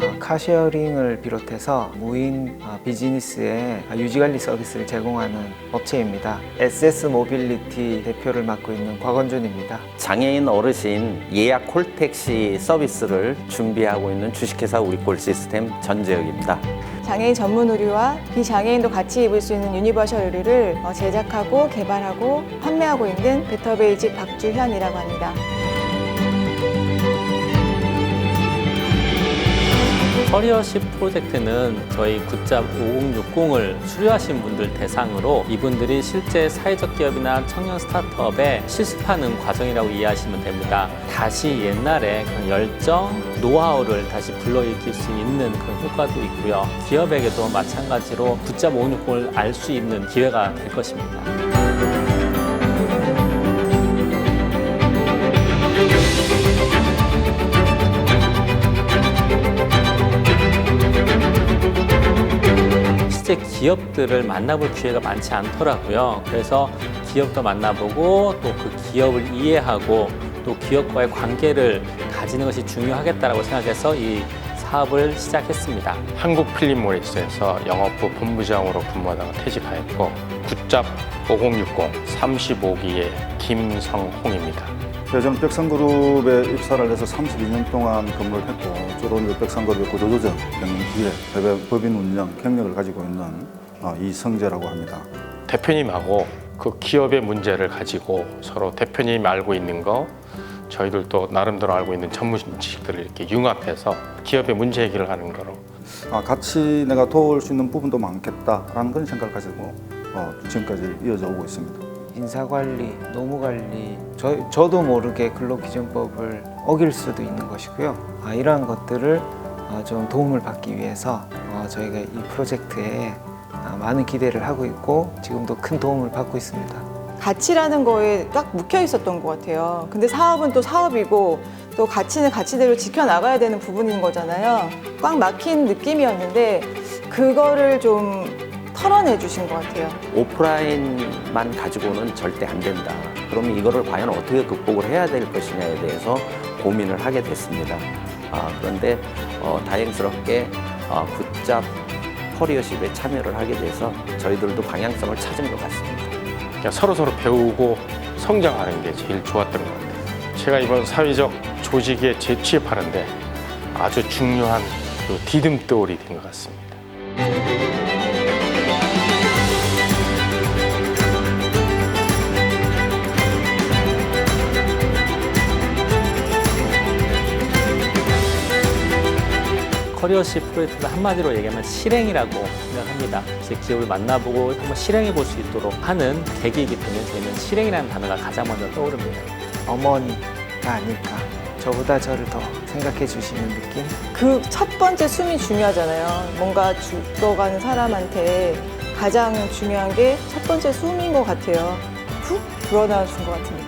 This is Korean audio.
어, 카쉐어링을 비롯해서 무인 어, 비즈니스에 유지관리 서비스를 제공하는 업체입니다. SS 모빌리티 대표를 맡고 있는 곽원준입니다. 장애인 어르신 예약 콜택시 서비스를 준비하고 있는 주식회사 우리콜 시스템 전재혁입니다. 장애인 전문 의류와 비장애인도 같이 입을 수 있는 유니버셜 의류를 어, 제작하고 개발하고 판매하고 있는 베터베이직 박주현이라고 합니다. 커리어십 프로젝트는 저희 굿잡 5060을 수료하신 분들 대상으로 이분들이 실제 사회적 기업이나 청년 스타트업에 실습하는 과정이라고 이해하시면 됩니다. 다시 옛날에 그런 열정, 노하우를 다시 불러일으킬 수 있는 그런 효과도 있고요. 기업에게도 마찬가지로 굿잡 5060을 알 수 있는 기회가 될 것입니다. 실제 기업들을 만나볼 기회가 많지 않더라고요. 그래서 기업도 만나보고 또 그 기업을 이해하고 또 기업과의 관계를 가지는 것이 중요하겠다라고 생각해서 이 사업을 시작했습니다. 한국필립모리스에서 영업부 본부장으로 근무하다가 퇴직하였고 굿잡 5060 35기의 김성홍입니다. 대전 백성그룹에 입사를 해서 32년 동안 근무를 했고 주로 이제 백성그룹의 구조조정 경영 기획, 대외 법인 운영 경력을 가지고 있는 어, 이성재라고 합니다. 대표님하고 그 기업의 문제를 가지고 서로 대표님이 알고 있는 거 저희들도 나름대로 알고 있는 전문 지식들을 이렇게 융합해서 기업의 문제 해결을 하는 거로 아, 같이 내가 도울 수 있는 부분도 많겠다라는 그런 생각을 가지고 어, 지금까지 이어져 오고 있습니다. 인사관리, 노무관리, 저, 저도 모르게 근로기준법을 어길 수도 있는 것이고요. 아, 이러한 것들을 어, 좀 도움을 받기 위해서 어, 저희가 이 프로젝트에 아, 많은 기대를 하고 있고 지금도 큰 도움을 받고 있습니다. 가치라는 거에 딱 묵혀 있었던 것 같아요. 근데 사업은 또 사업이고 또 가치는 가치대로 지켜나가야 되는 부분인 거잖아요. 꽉 막힌 느낌이었는데 그거를 좀 털어내 주신 것 같아요. 오프라인만 가지고는 절대 안 된다. 그러면 이거를 과연 어떻게 극복을 해야 될 것이냐에 대해서 고민을 하게 됐습니다. 아, 그런데 어, 다행스럽게 어, 굿잡 커리어십에 참여를 하게 돼서 저희들도 방향성을 찾은 것 같습니다. 그냥 서로 서로 배우고 성장하는 게 제일 좋았던 것 같아요. 제가 이번 사회적 조직에 재취입하는데 아주 중요한 그 디딤돌이 된 것 같습니다. 커리어십 프로젝트는 한마디로 얘기하면 실행이라고 생각합니다. 그래서 기업을 만나보고 한번 실행해 볼 수 있도록 하는 계기이기 때문에 저희는 실행이라는 단어가 가장 먼저 떠오릅니다. 어머니가 아닐까. 저보다 저를 더 생각해 주시는 느낌? 그 첫 번째 숨이 중요하잖아요. 뭔가 죽어가는 사람한테 가장 중요한 게 첫 번째 숨인 것 같아요. 훅 불어나 준것 같은 느낌.